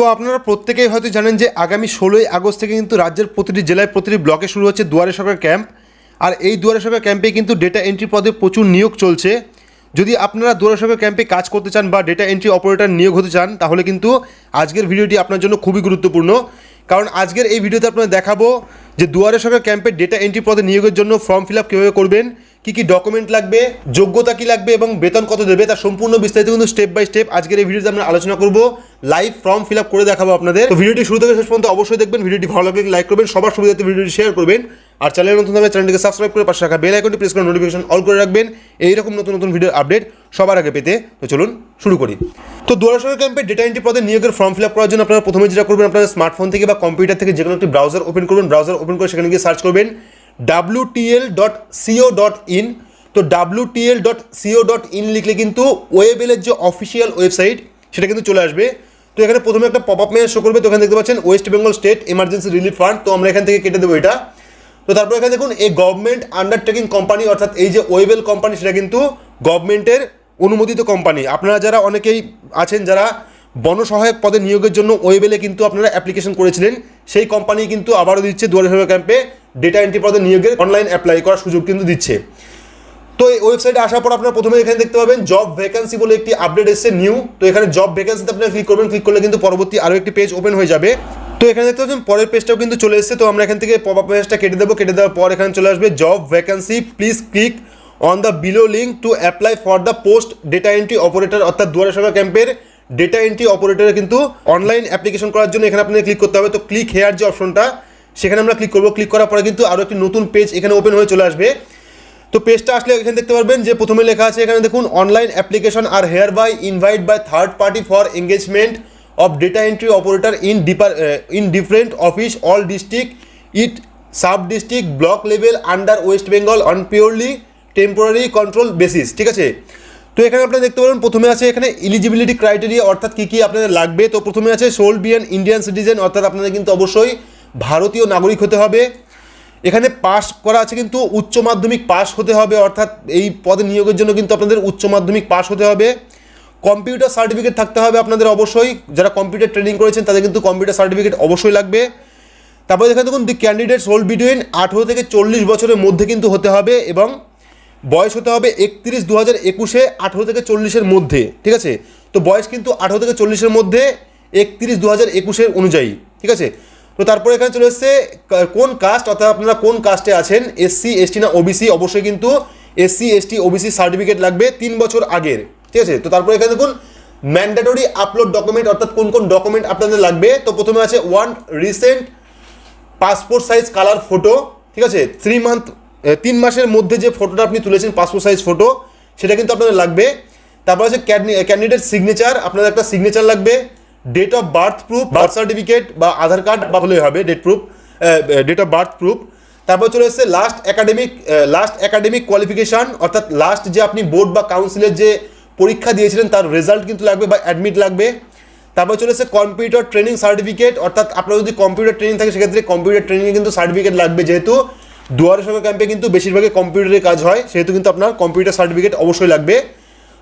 তো আপনারা প্রত্যেকেই হয়তো জানেন যে আগামী ষোলোই আগস্ট থেকে কিন্তু রাজ্যের প্রতিটি জেলায় প্রতিটি ব্লকে শুরু হচ্ছে দুয়ারে সরকার ক্যাম্প। আর এই দুয়ারে সরকার ক্যাম্পে কিন্তু ডেটা এন্ট্রি পদে প্রচুর নিয়োগ চলছে। যদি আপনারা দুয়ারে সরকার ক্যাম্পে কাজ করতে চান বা ডেটা এন্ট্রি অপারেটর নিয়োগ হতে চান, তাহলে কিন্তু আজকের ভিডিওটি আপনার জন্য খুবই গুরুত্বপূর্ণ। কারণ আজকের এই ভিডিওতে আপনাদের দেখাবো যে দুয়ারে সরকার ক্যাম্পে ডেটা এন্ট্রি পদে নিয়োগের জন্য ফর্ম ফিল আপ কীভাবে করবেন কী কী ডকুমেন্ট লাগবে, যোগ্যতা কী লাগবে এবং বেতন কত দেবে তার সম্পূর্ণ বিস্তারিত কিন্তু স্টেপ বাই স্টেপ আজকের এই ভিডিওতে আমরা আলোচনা করব লাইভ ফর্ম ফিল আপ করে দেখাবো আপনাদের। তো ভিডিওটি শুরু থেকে শেষ পর্যন্ত অবশ্যই দেখবেন ভিডিওটি ভালো লাগলে লাইক করবেন, সবার সুবিধাতে ভিডিওটি শেয়ার করবেন। আর চ্যানেল নতুন হবে চ্যানেলটিকে সাবস্ক্রাইব করে পাশে রাখা বেল আইকনটি প্রেস করে নোটিফিকেশন অল করে রাখবেন। এইরকম নতুন নতুন ভিডিও আপডেট সবার আগে পেতে। তো চলুন শুরু করি। তো দুয়ারসরকার ক্যাম্পে ডেটা এন্ট্রি পদে নিয়োগের ফর্ম ফিল আপ করার জন্য আপনারা প্রথমে যেটা করবেন আপনাদের স্মার্টফোন থেকে বা কম্পিউটার থেকে যে কোনো একটি ব্রাউজার ওপেন করবেন। ব্রাউজার ওপেন করে সেখানে গিয়ে সার্চ করবেন। WTL dot C O dot in তো WTL dot C O dot in লিখলে কিন্তু ওয়েবেলের যে অফিসিয়াল ওয়েবসাইট সেটা কিন্তু চলে আসবে। তো এখানে প্রথমে একটা পপ আপ মেয়ে শো করবে, তো এখানে দেখতে পাচ্ছেন West Bengal state emergency relief fund তো আমরা এখান থেকে কেটে দেবো এটা। তো তারপর এখানে দেখুন, এই গভর্নমেন্ট আন্ডারটেকিং কোম্পানি অর্থাৎ এই যে ওয়েবেল কোম্পানি সেটা কিন্তু গভর্নমেন্টের অনুমোদিত কোম্পানি আপনারা যারা অনেকেই আছেন, যারা বনসহায়ক পদে নিয়োগের জন্য ওয়েবেলে কিন্তু আপনারা অ্যাপ্লিকেশন করেছিলেন, সেই কোম্পানি কিন্তু আবারও দিচ্ছে দুয়ারে ক্যাম্পে ডেটা এন্ট্রি পদে নিয়োগের অনলাইন অ্যাপ্লাই করার সুযোগ কিন্তু দিচ্ছে। তো এই ওয়েবসাইটে আসার পর আপনারা প্রথমে এখানে দেখতে পাবেন জব ভ্যাকেন্সি বলে একটি আপডেট এসেছে নিউ তো এখানে জব ভ্যাকেন্সিতে আপনারা ক্লিক করবেন ক্লিক করলে কিন্তু পরবর্তী আরও একটি পেজ ওপেন হয়ে যাবে। তো এখানে দেখতে পাচ্ছেন পরের পেজটাও কিন্তু চলে এসেছে। তো আমরা এখান থেকে পপ আপ পেজটা কেটে দেবো। কেটে দেওয়ার পর এখানে চলে আসবে job vacancy please click on the below link to apply for the post data entry operator অর্থাৎ দুয়ারে সরকার ক্যাম্পের ডেটা এন্ট্রি অপারেটরে কিন্তু অনলাইন অ্যাপ্লিকেশন করার জন্য এখানে আপনাকে ক্লিক করতে হবে। তো ক্লিক হেয়ার যে অপশনটা সেখানে আমরা ক্লিক করব। ক্লিক করার পরে কিন্তু আরও একটি নতুন পেজ এখানে ওপেন হয়ে চলে আসবে। তো পেজটা আসলে এখানে দেখতে পারবেন যে প্রথমে লেখা আছে এখানে দেখুন online application R hereby invite by third party for engagement of data entry operator in differ in different office all district it sub district block level under West Bengal on purely temporary control basis ঠিক আছে? তো এখানে আপনারা দেখতে পারেন প্রথমে আছে এখানে ইলিজিবিলিটি ক্রাইটেরিয়া অর্থাৎ কী কী আপনাদের লাগবে? তো প্রথমে আছে সোল বিয়ান ইন্ডিয়ান সিটিজেন অর্থাৎ আপনাদের কিন্তু অবশ্যই ভারতীয় নাগরিক হতে হবে। এখানে পাস করা আছে কিন্তু উচ্চ মাধ্যমিক পাস হতে হবে, অর্থাৎ এই পদে নিয়োগের জন্য কিন্তু আপনাদের উচ্চ মাধ্যমিক পাস হতে হবে। কম্পিউটার সার্টিফিকেট থাকতে হবে আপনাদের অবশ্যই। যারা কম্পিউটার ট্রেনিং করেছেন, তাদের কিন্তু কম্পিউটার সার্টিফিকেট অবশ্যই লাগবে। তারপরে এখানে দেখুন দি ক্যান্ডিডেটস হোল্ড বিটুইন আঠেরো থেকে চল্লিশ বছরের মধ্যে কিন্তু হতে হবে এবং বয়স হতে হবে একত্রিশ দু হাজার একুশে আঠেরো থেকে চল্লিশের মধ্যে, ঠিক আছে? তো বয়স কিন্তু আঠেরো থেকে চল্লিশের মধ্যে, একত্রিশ দু হাজার একুশের অনুযায়ী, ঠিক আছে? তো তারপরে এখানে চলে এসছে কোন কাস্ট অর্থাৎ আপনারা কোন কাস্টে আছেন? এসসি এসটি না ওবিসি অবশ্যই কিন্তু এসসি এসটি ওবিসি সার্টিফিকেট লাগবে তিন বছর আগের। ঠিক আছে? তো তারপরে এখানে দেখুন ম্যান্ডেটরি আপলোড ডকুমেন্ট অর্থাৎ কোন কোন ডকুমেন্ট আপনাদের লাগবে? তো প্রথমে আছে one recent passport size colour photo ঠিক আছে? থ্রি মান্থ তিন মাসের মধ্যে যে ফটোটা আপনি তুলেছেন পাসপোর্ট সাইজ ফটো সেটা কিন্তু আপনাদের লাগবে। তারপর আছে ক্যান্ডিডেট সিগনেচার আপনাদের একটা সিগনেচার লাগবে। Date of birth proof birth certificate বা আধার কার্ড বা হলেই হবে date proof date of birth proof তারপর চলে এসছে last academic last academic qualification অর্থাৎ লাস্ট যে আপনি বোর্ড বা কাউন্সিলের যে পরীক্ষা দিয়েছিলেন, তার রেজাল্ট কিন্তু লাগবে বা অ্যাডমিট লাগবে। তারপর চলে এসেছে কম্পিউটার ট্রেনিং সার্টিফিকেট অর্থাৎ আপনার যদি কম্পিউটার ট্রেনিং থাকে, সেক্ষেত্রে কম্পিউটার ট্রেনিংয়ে কিন্তু সার্টিফিকেট লাগবে যেহেতু। দুয়ারে সরকার ক্যাম্পে কিন্তু বেশিরভাগই কম্পিউটারের কাজ হয়, সেহেতু কিন্তু আপনার কম্পিউটার সার্টিফিকেট অবশ্যই লাগবে।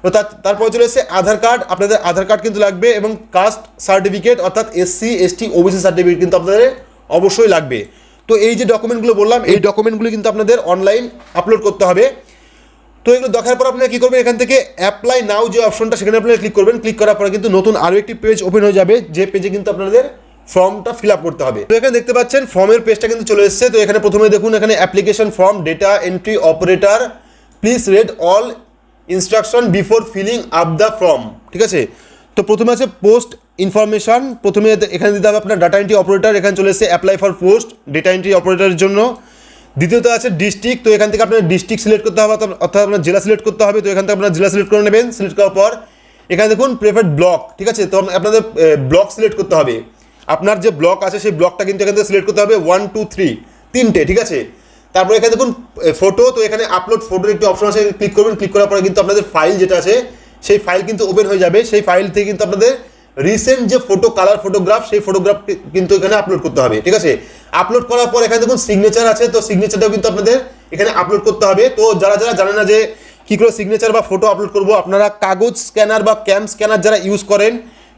তো তার তারপর চলে এসেছে আধার কার্ড। আপনাদের আধার কার্ড কিন্তু লাগবে এবং কাস্ট সার্টিফিকেট, অর্থাৎ এসসি, এসটি, ওবিসি সার্টিফিকেট কিন্তু আপনাদের অবশ্যই লাগবে। তো এই যে ডকুমেন্টগুলো বললাম, এই ডকুমেন্টগুলো কিন্তু আপনাদের অনলাইন আপলোড করতে হবে। তো এগুলো দেখার পর আপনারা কী করবেন, এখান থেকে অ্যাপ্লাই নাও যে অপশনটা সেখানে আপনারা ক্লিক করবেন। ক্লিক করার পরে কিন্তু নতুন আরও একটি পেজ ওপেন হয়ে যাবে, যে পেজে কিন্তু আপনাদের ফর্মটা ফিল আপ করতে হবে। তো এখানে দেখতে পাচ্ছেন ফর্মের পেজটা কিন্তু চলে এসেছে। তো এখানে প্রথমে দেখুন, এখানে application form data entry operator please read all instruction before filling up the form ঠিক আছে? তো প্রথমে আছে পোস্ট ইনফরমেশন প্রথমে এখানে দিতে হবে আপনার ডাটা এন্ট্রি অপারেটর এখানে চলে এসেছে apply for post data entry অপারেটরের জন্য। দ্বিতীয়ত আছে ডিস্ট্রিক্ট তো এখান থেকে আপনার ডিস্ট্রিক্ট সিলেক্ট করতে হবে, অর্থাৎ- আপনার জেলা সিলেক্ট করতে হবে, তো এখান থেকে আপনার জেলা সিলেক্ট করে নেবেন। সিলেক্ট করার পর এখানে দেখুন প্রেফার্ড ব্লক ঠিক আছে? তো আপনাদের ব্লক সিলেক্ট করতে হবে। আপনার যে ব্লক আছে, সেই ব্লকটা কিন্তু এখান থেকে সিলেক্ট করতে হবে ওয়ান টু থ্রি তিনটে, ঠিক আছে? তারপরে এখানে দেখুন ফটো তো এখানে আপলোড ফটোর একটি অপশন আছে ক্লিক করবেন ক্লিক করার পরে কিন্তু আপনাদের ফাইল যেটা আছে, সেই ফাইল কিন্তু ওপেন হয়ে যাবে। সেই ফাইল থেকে কিন্তু আপনাদের রিসেন্ট যে ফটো কালার ফটোগ্রাফ সেই ফটোগ্রাফ কিন্তু এখানে আপলোড করতে হবে, ঠিক আছে? আপলোড করার পর এখানে দেখুন সিগনেচার আছে, তো সিগনেচারটাও কিন্তু আপনাদের এখানে আপলোড করতে হবে। তো যারা যারা জানে না যে কী করে সিগনেচার বা ফটো আপলোড করব, আপনারা কাগজ স্ক্যানার বা ক্যাম স্ক্যানার যারা ইউজ করেন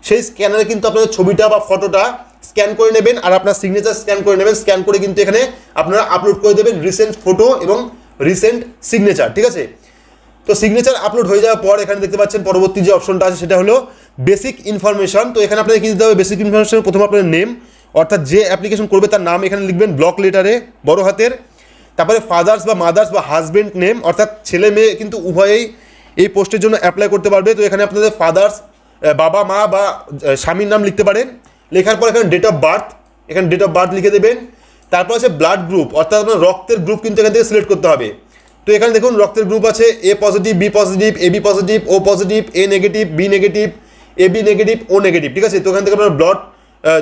সেই স্ক্যানারে কিন্তু আপনাদের ছবিটা বা ফটোটা স্ক্যান করে নেবেন আর আপনার সিগনেচার স্ক্যান করে নেবেন। স্ক্যান করে কিন্তু এখানে আপনারা আপলোড করে দেবেন রিসেন্ট ফটো এবং রিসেন্ট সিগনেচার ঠিক আছে? তো সিগনেচার আপলোড হয়ে যাওয়ার পর এখানে দেখতে পাচ্ছেন পরবর্তী যে অপশনটা আছে সেটা হলো বেসিক ইনফরমেশন তো এখানে আপনাদের কি দিতে হবে? বেসিক ইনফরমেশন প্রথমে আপনার নেম অর্থাৎ যে অ্যাপ্লিকেশন করবে তার নাম এখানে লিখবেন ব্লক লেটারে বড় হাতের। তারপরে ফাদার্স বা মাদার্স বা হাজবেন্ড নেম অর্থাৎ ছেলে মেয়ে কিন্তু উভয়েই এই পোস্টের জন্য অ্যাপ্লাই করতে পারবে। তো এখানে আপনাদের ফাদার্স বাবা, মা বা স্বামীর নাম লিখতে পারেন। লেখার পর এখানে ডেট অফ বার্থ এখানে ডেট অফ বার্থ লিখে দেবেন। তারপর আছে ব্লাড গ্রুপ অর্থাৎ আপনার রক্তের গ্রুপ কিন্তু এখান থেকে সিলেক্ট করতে হবে। তো এখানে দেখুন, রক্তের গ্রুপ আছে A positive B positive A B positive O positive A negative B negative A B negative O negative ঠিক আছে? তো এখান থেকে আপনার ব্লাড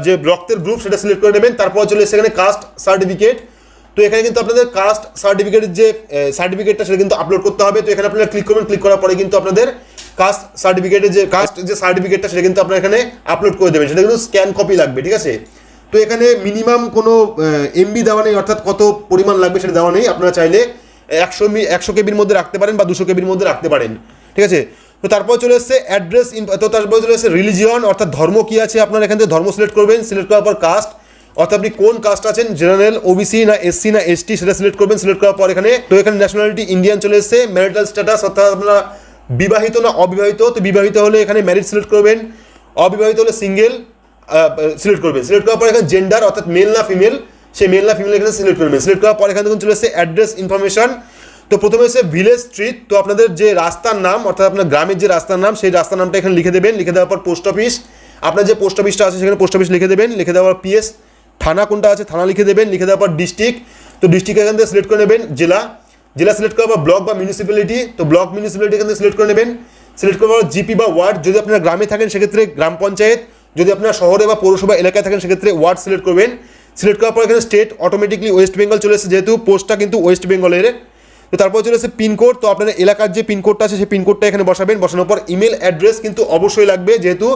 যে রক্তের গ্রুপ সেটা সিলেক্ট করে নেবেন। তারপর চলে এসে এখানে কাস্ট সার্টিফিকেট তো এখানে কিন্তু আপনাদের কাস্ট সার্টিফিকেটের যে সার্টিফিকেটটা সেটা কিন্তু আপলোড করতে হবে। তো এখানে আপনারা ক্লিক করবেন ক্লিক করার পরে কিন্তু আপনাদের কাস্ট সার্টিফিকেটের যে কাস্ট যে সার্টিফিকেটটা সেটা কিন্তু আপনার এখানে আপলোড করে দেবেন। সেটা কিন্তু স্ক্যান কপি লাগবে, ঠিক আছে? তো এখানে মিনিমাম কোনো এমবি দেওয়া নেই, অর্থাৎ কত পরিমাণ লাগবে সেটা দেওয়া নেই। আপনারা চাইলে একশো একশো কেবির মধ্যে রাখতে পারেন বা দুশো কেবির মধ্যে রাখতে পারেন, ঠিক আছে? তো তারপর চলে এসছে অ্যাড্রেস তো তারপর চলে এসছে রিলিজিয়ন অর্থাৎ ধর্ম কি আছে আপনার এখান থেকে ধর্ম সিলেক্ট করবেন সিলেক্ট করার পর কাস্ট অর্থাৎ আপনি কোন কাস্ট আছেন? জেনারেল ওবিসি না এসসি না এসটি সেটা সিলেক্ট করবেন সিলেক্ট করার পর এখানে, তো এখানে ন্যাশনালিটি ইন্ডিয়ান চলে এসছে ম্যারিটাল স্ট্যাটাস অর্থাৎ আপনারা বিবাহিত না অবিবাহিত, তো বিবাহিত হলে এখানে ম্যারিড সিলেক্ট করবেন, অবিবাহিত হলে সিঙ্গেল সিলেক্ট করবেন। সিলেক্ট করার পর এখানে জেন্ডার অর্থাৎ মেল না ফিমেল সেই মেল না ফিমেল এখানে সিলেক্ট করবেন। সিলেক্ট করার পর এখানে দেখুন চলে এসছে অ্যাড্রেস ইনফরমেশন তো প্রথমে এসে ভিলেজ স্ট্রিট তো আপনাদের যে রাস্তার নাম, অর্থাৎ আপনার গ্রামের যে রাস্তার নাম, সেই রাস্তার নামটা এখানে লিখে দেবেন। লিখে দেওয়ার পর পোস্ট অফিস আপনার যে পোস্ট অফিসটা আছে সেখানে পোস্ট অফিস লিখে দেবেন। লিখে দেওয়ার পিএস থানা কোনটা আছে, থানা লিখে দেবেন। লিখে দেওয়ার পর ডিস্ট্রিক্ট তো ডিস্ট্রিক্ট এখান থেকে সিলেক্ট করে নেবেন, জেলা। জেলা সিলেক্ট করার পর ব্লক বা মিউনিসিপ্যালিটি তো ব্লক মিউনিসিপ্যালিটি এখান থেকে সিলেক্ট করে নেবেন। সিলেক্ট করার জিপি বা ওয়ার্ড যদি আপনারা গ্রামে থাকেন, সেক্ষেত্রে গ্রাম পঞ্চায়েত, যদি আপনারা শহরে বা পৌরসভা এলাকায় থাকেন, সেক্ষেত্রে ওয়ার্ড সিলেক্ট করবেন। সিলেক্ট করার পর এখানে স্টেট অটোমেটিকলি ওয়েস্ট বেঙ্গল চলে এসেছে, যেহেতু পোস্টটা কিন্তু ওয়েস্ট বেঙ্গলের তো তারপর চলে এসেছে পিনকোড তো আপনাদের এলাকার যে পিনকোডটা আছে, সেই পিনকোডটা এখানে বসাবেন। বসানোর পর ইমেল অ্যাড্রেস কিন্তু অবশ্যই লাগবে, যেহেতু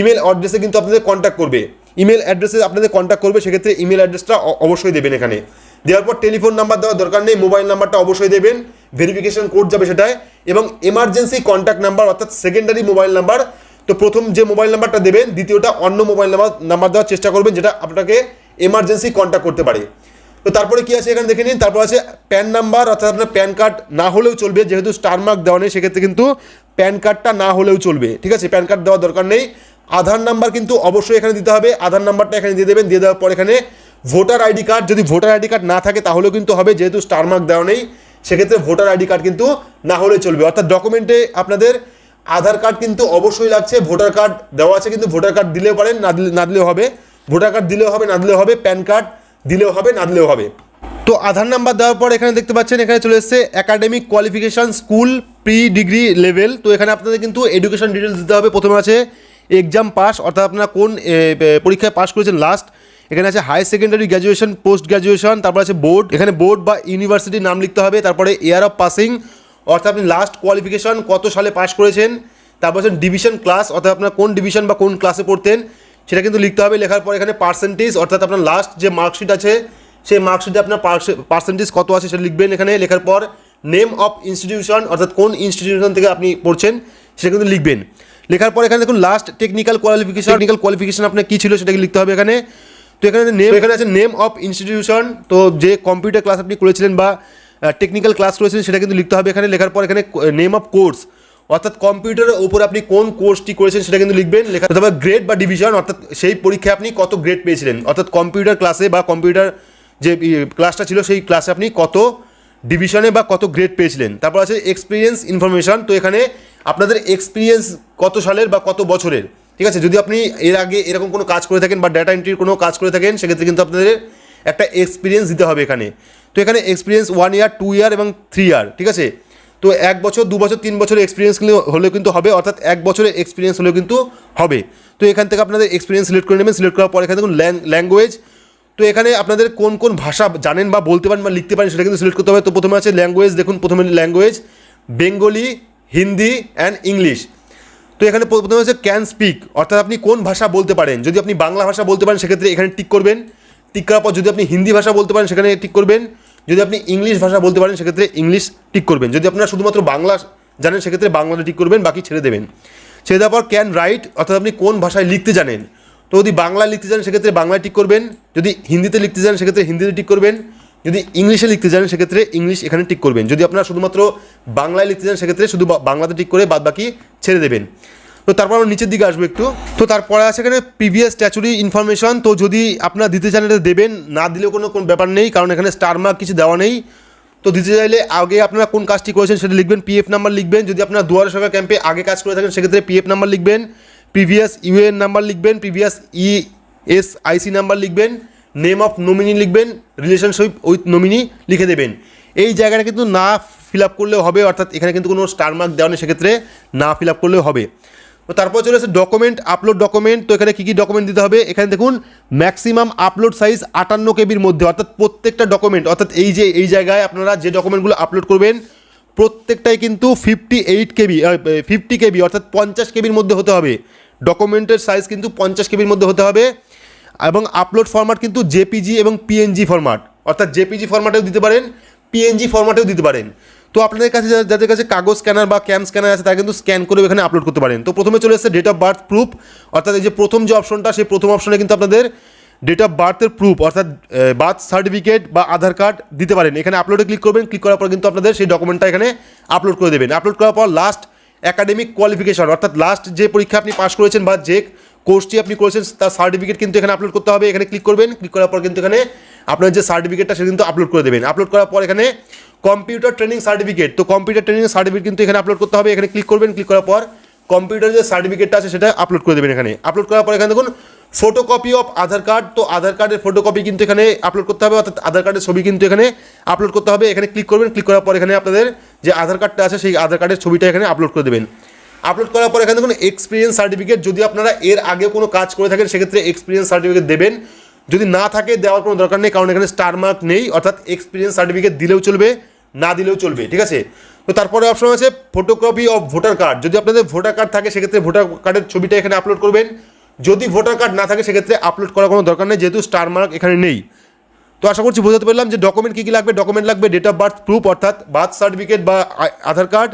ইমেল অ্যাড্রেসে কিন্তু আপনাদের কন্ট্যাক্ট করবে। ইমেল অ্যাড্রেসে আপনাদের কন্ট্যাক্ট করবে, সেক্ষেত্রে ইমেল অ্যাড্রেসটা অবশ্যই দেবেন এখানে। দেওয়ার পর টেলিফোন নাম্বার দেওয়ার দরকার নেই, মোবাইল নাম্বারটা অবশ্যই দেবেন ভেরিফিকেশন কোড যাবে সেটায়, এবং এমার্জেন্সি কন্ট্যাক্ট নাম্বার অর্থাৎ সেকেন্ডারি মোবাইল নাম্বার তো প্রথম যে মোবাইল নাম্বারটা দেবেন, দ্বিতীয়টা অন্য মোবাইল নাম্বার নাম্বার দেওয়ার চেষ্টা করবেন, যেটা আপনাকে এমার্জেন্সি কন্ট্যাক্ট করতে পারে। তো তারপরে কি আছে এখানে দেখে নিন, তারপর আছে প্যান নাম্বার অর্থাৎ আপনার প্যান কার্ড না হলেও চলবে, যেহেতু স্টার মার্ক দেওয়া নেই, সেক্ষেত্রে কিন্তু প্যান কার্ডটা না হলেও চলবে। ঠিক আছে প্যান কার্ড দেওয়ার দরকার নেই। আধার নাম্বার কিন্তু অবশ্যই এখানে দিতে হবে, আধার নাম্বারটা এখানে দিয়ে দেবেন, দিয়ে দেওয়ার পর এখানে ভোটার আইডি কার্ড যদি ভোটার আইডি কার্ড না থাকে তাহলেও কিন্তু হবে যেহেতু স্টার মার্ক দেওয়া নেই, সেক্ষেত্রে ভোটার আইডি কার্ড কিন্তু না হলে চলবে। অর্থাৎ ডকুমেন্টে আপনাদের আধার কার্ড কিন্তু অবশ্যই লাগছে, ভোটার কার্ড দেওয়া আছে কিন্তু ভোটার কার্ড দিলেও পারেন, না দিলে, না দিলেও হবে। ভোটার কার্ড দিলেও হবে, না দিলেও হবে, প্যান কার্ড দিলেও হবে, না দিলেও হবে। তো আধার নাম্বার দেওয়ার পর এখানে দেখতে পাচ্ছেন, এখানে চলে এসেছে academic qualification school pre degree level তো এখানে আপনাদের কিন্তু এডুকেশন ডিটেলস দিতে হবে। প্রথমে আছে এক্সাম পাস অর্থাৎ আপনারা কোন পরীক্ষায় পাস করেছেন লাস্ট এখানে আছে higher secondary graduation post graduation তারপর আছে বোর্ড এখানে বোর্ড বা ইউনিভার্সিটির নাম লিখতে হবে, তারপরে ইয়ার অফ পাসিং অর্থাৎ আপনি লাস্ট কোয়ালিফিকেশন কত সালে পাস করেছেন, তারপর আছে ডিভিশন ক্লাস অর্থাৎ আপনার কোন ডিভিশন বা কোন ক্লাসে পড়তেন, সেটা কিন্তু লিখতে হবে, লেখার পর এখানে পার্সেন্টেজ অর্থাৎ আপনার লাস্ট যে মার্কশিট আছে, সেই মার্কশিটে আপনার পার্সেন্টেজ কত আছে সেটা লিখবেন এখানে, লেখার পর নেম অফ ইনস্টিটিউশন অর্থাৎ কোন ইনস্টিটিউশন থেকে আপনি পড়ছেন, সেটা কিন্তু লিখবেন। লেখার পর এখানে দেখুন last technical qualification technical qualification আপনার কী ছিল সেটাকে লিখতে হবে এখানে। তো এখানে নেম এখানে আছে নেম অফ ইনস্টিটিউশন তো যে কম্পিউটার ক্লাস আপনি করেছিলেন বা টেকনিক্যাল ক্লাস করেছিলেন সেটা কিন্তু লিখতে হবে। এখানে লেখার পর এখানে নেম অফ কোর্স অর্থাৎ কম্পিউটারের উপর আপনি কোন কোর্সটি করেছেন সেটা কিন্তু লিখবেন। লেখা তারপর গ্রেড বা ডিভিশন অর্থাৎ সেই পরীক্ষায় আপনি কত গ্রেড পেয়েছিলেন। অর্থাৎ কম্পিউটার ক্লাসে বা কম্পিউটার যে ক্লাসটা ছিল সেই ক্লাসে আপনি কত ডিভিশনে বা কত গ্রেড পেয়েছিলেন। তারপর আছে এক্সপিরিয়েন্স ইনফরমেশন তো এখানে আপনাদের এক্সপিরিয়েন্স কত সালের বা কত বছরের। ঠিক আছে? যদি আপনি এর আগে এরকম কোনো কাজ করে থাকেন বা ডাটা এন্ট্রির কোনো কাজ করে থাকেন, সেক্ষেত্রে কিন্তু আপনাদের একটা এক্সপিরিয়েন্স দিতে হবে এখানে। তো এখানে experience one year two year এবং থ্রি ইয়ার ঠিক আছে? তো এক বছর, দু বছর, তিন বছরের এক্সপিরিয়েন্স হলেও কিন্তু হবে, অর্থাৎ এক বছরের এক্সপিরিয়েন্স হলেও কিন্তু হবে। তো এখান থেকে আপনাদের এক্সপিরিয়েন্স সিলেক্ট করে নেবেন সিলেক্ট করার পর এখানে দেখুন ল্যাঙ্গুয়েজ তো এখানে আপনাদের কোন কোন ভাষা জানেন বা বলতে পারেন বা লিখতে পারেন, সেটা কিন্তু সিলেক্ট করতে হবে। তো প্রথমে আছে ল্যাঙ্গুয়েজ দেখুন প্রথমে language Bengali Hindi and English তো এখানে প্রথমে হচ্ছে ক্যান স্পিক অর্থাৎ আপনি কোন ভাষা বলতে পারেন। যদি আপনি বাংলা ভাষা বলতে পারেন, সেক্ষেত্রে এখানে টিক করবেন। টিক করার পর যদি আপনি হিন্দি ভাষা বলতে পারেন, সেখানে টিক করবেন। যদি আপনি ইংলিশ ভাষা বলতে পারেন, সেক্ষেত্রে ইংলিশ টিক করবেন। যদি আপনারা শুধুমাত্র বাংলা জানেন, সেক্ষেত্রে বাংলাটা টিক করবেন, বাকি ছেড়ে দেবেন। ছেড়ে দেওয়ার পর ক্যান রাইট অর্থাৎ আপনি কোন ভাষায় লিখতে জানেন। তো যদি বাংলায় লিখতে জানেন, সেক্ষেত্রে বাংলায় টিক করবেন। যদি হিন্দিতে লিখতে জানেন, সেক্ষেত্রে হিন্দিতে টিক করবেন। যদি ইংলিশে লিখতে চান সেক্ষেত্রে ইংলিশ এখানে টিক করবেন। যদি আপনারা শুধুমাত্র বাংলায় লিখতে চান সেক্ষেত্রে শুধু বাংলাতে টিক করে বাদ বাকি ছেড়ে দেবেন। তো তারপর আমরা নিচের দিকে আসব একটু। তো তারপরে আছে এখানে প্রিভিয়াস স্ট্যাচুরি ইনফরমেশন তো যদি আপনারা দিতে চান, এটা দেবেন। না দিলেও কোনো কোনো ব্যাপার নেই, কারণ এখানে স্টার মার্ক কিছু দেওয়া নেই। তো দিতে চাইলে আগে আপনারা কোন কাজটি করেছেন সেটা লিখবেন পিএফ নাম্বার লিখবেন। যদি আপনারা দুয়ারে সরকার ক্যাম্পে আগে কাজ করে থাকেন, সেক্ষেত্রে পিএফ নাম্বার লিখবেন। প্রিভিয়াস ইউএন নাম্বার লিখবেন। Previous E S IC number লিখবেন। নেম অফ নমিনি লিখবেন রিলেশনশিপ উইথ নমিনি লিখে দেবেন। এই জায়গাটা কিন্তু না ফিল আপ করলেও হবে, অর্থাৎ এখানে কিন্তু কোনো স্টার মার্ক দেওয়া নেই, সেক্ষেত্রে না ফিল আপ করলেও হবে। তো তারপর চলে আসে ডকুমেন্ট আপলোড ডকুমেন্ট তো এখানে কী কী ডকুমেন্ট দিতে হবে? এখানে দেখুন ম্যাক্সিমাম আপলোড সাইজ আটান্ন কেবির মধ্যে, অর্থাৎ প্রত্যেকটা ডকুমেন্ট অর্থাৎ এই যে, এই জায়গায় আপনারা যে ডকুমেন্টগুলো আপলোড করবেন, প্রত্যেকটাই কিন্তু fifty eight KB fifty KB, অর্থাৎ পঞ্চাশ কেবির মধ্যে হতে হবে। ডকুমেন্টের সাইজ কিন্তু পঞ্চাশ কেবির মধ্যে হতে হবে। এবং আপলোড ফরম্যাট কিন্তু জেপিজি এবং পিএনজি ফরম্যাট অর্থাৎ জেপিজি ফরম্যাটেও দিতে পারেন পিএনজি ফরম্যাটেও দিতে পারেন। তো আপনাদের কাছে যাদের কাছে কাগজ স্ক্যানার বা ক্যাম স্ক্যানার আছে, তারা কিন্তু স্ক্যান করেও এখানে আপলোড করতে পারেন। তো প্রথমে চলে এসেছে ডেট অফ বার্থ প্রুফ অর্থাৎ এই যে প্রথম যে অপশনটা সেই প্রথম অপশনে কিন্তু আপনাদের ডেট অফ বার্থের প্রুফ অর্থাৎ বার্থ সার্টিফিকেট বা আধার কার্ড দিতে পারেন। এখানে আপলোডে ক্লিক করবেন ক্লিক করার পর কিন্তু আপনাদের সেই ডকুমেন্টটা এখানে আপলোড করে দেবেন। আপলোড করার পর লাস্ট একাডেমিক কোয়ালিফিকেশন অর্থাৎ লাস্ট যে পরীক্ষা আপনি পাস করেছেন বা যে কোর্সটি আপনি করেছেন, তার সার্টিফিকেট কিন্তু এখানে আপলোড করতে হবে। এখানে ক্লিক করবেন ক্লিক করার পর কিন্তু এখানে আপনার যে সার্টিফিকেটটা, সেটা কিন্তু আপলোড করে দেবেন। আপলোড করার পর এখানে কম্পিউটার ট্রেনিং সার্টিফিকেট তো কম্পিউটার ট্রেনিং সার্টিফিকেট কিন্তু এখানে আপলোড করতে হবে। এখানে ক্লিক করবেন ক্লিক করার পর কম্পিউটার যে সার্টিফিকেটটা আছে, সেটা আপলোড করে দেবেন এখানে। আপলোড করার পর এখানে দেখুন ফটোকপি অফ আধার কার্ড তো আধার কার্ডের ফটোকপি কিন্তু এখানে আপলোড করতে হবে, অর্থাৎ আধার কার্ডের ছবি কিন্তু এখানে আপলোড করতে হবে। এখানে ক্লিক করবেন ক্লিক করার পর এখানে আপনাদের যে আধার কার্ডটা আছে, সেই আধার কার্ডের ছবিটা এখানে আপলোড করে দেবেন। আপলোড করার পর এখানে দেখুন এক্সপিরিয়েন্স সার্টিফিকেট যদি আপনারা এর আগে কোনো কাজ করে থাকেন, সেক্ষেত্রে এক্সপিরিয়েন্স সার্টিফিকেট দেবেন। যদি না থাকে, দেওয়ার কোনো দরকার নেই, কারণ এখানে স্টার মার্ক নেই, অর্থাৎ এক্সপিরিয়েন্স সার্টিফিকেট দিলেও চলবে, না দিলেও চলবে, ঠিক আছে? তো তারপরে অপশন আছে ফটোকপি অফ ভোটার কার্ড যদি আপনাদের ভোটার কার্ড থাকে, সেক্ষেত্রে ভোটার কার্ডের ছবিটা এখানে আপলোড করবেন। যদি ভোটার কার্ড না থাকে, সেক্ষেত্রে আপলোড করার কোনো দরকার নেই, যেহেতু স্টার মার্ক এখানে নেই। তো আশা করছি বোঝাতে পারলাম যে ডকুমেন্ট কী কী লাগবে ডকুমেন্ট লাগবে ডেট অফ বার্থ প্রুফ অর্থাৎ বার্থ সার্টিফিকেট বা Aadhaar card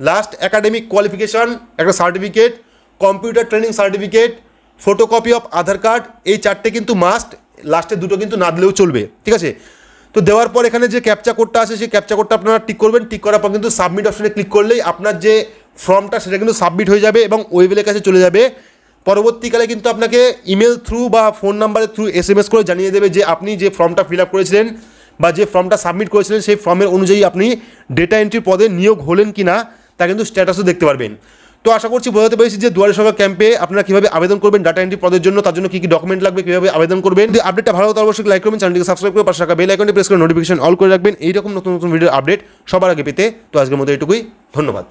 last academic qualification একটা certificate computer training certificate photocopy of Aadhaar card এই চারটে কিন্তু মাস্ট লাস্টে দুটো কিন্তু না দিলেও চলবে, ঠিক আছে? তো দেওয়ার পর এখানে যে ক্যাপচা কোডটা আছে, সেই ক্যাপচা কোডটা আপনারা টিক করবেন টিক করার পর কিন্তু সাবমিট অপশনে ক্লিক করলেই আপনার যে ফর্মটা সেটা কিন্তু সাবমিট হয়ে যাবে এবং ওয়েবেলের কাছে চলে যাবে। পরবর্তীকালে কিন্তু আপনাকে ইমেল থ্রু বা ফোন নাম্বারের থ্রু এস এম এস করে জানিয়ে দেবে যে আপনি যে ফর্মটা ফিল আপ করেছিলেন বা যে ফর্মটা সাবমিট করেছিলেন, সেই ফর্মের অনুযায়ী আপনি ডেটা এন্ট্রি পদে নিয়োগ হলেন কি না তা কিন্তু স্ট্যাটাসও দেখতে পারবেন। তো আশা করছি বোঝাতে পেরেছি যে দুয়ারে সভা ক্যাম্পে আপনারা কীভাবে আবেদন করবেন ডাটা এন্ট্রি পদের জন্য, তার জন্য কী কী ডকুমেন্ট লাগবে, কীভাবে আবেদন করবেন। যদি আপডেটটা ভালো হতো অবশ্যই লাইক করবেন চ্যানেলটিকে সাবস্ক্রাইব করে পাশে রাখা বেল আইকনটি প্রেস করে নোটিফিকেশন অল করে রাখবেন। এইরকম নতুন নতুন ভিডিও আপডেট সবার আগে পেতে। তো আজকের মতো এটুকুই, ধন্যবাদ।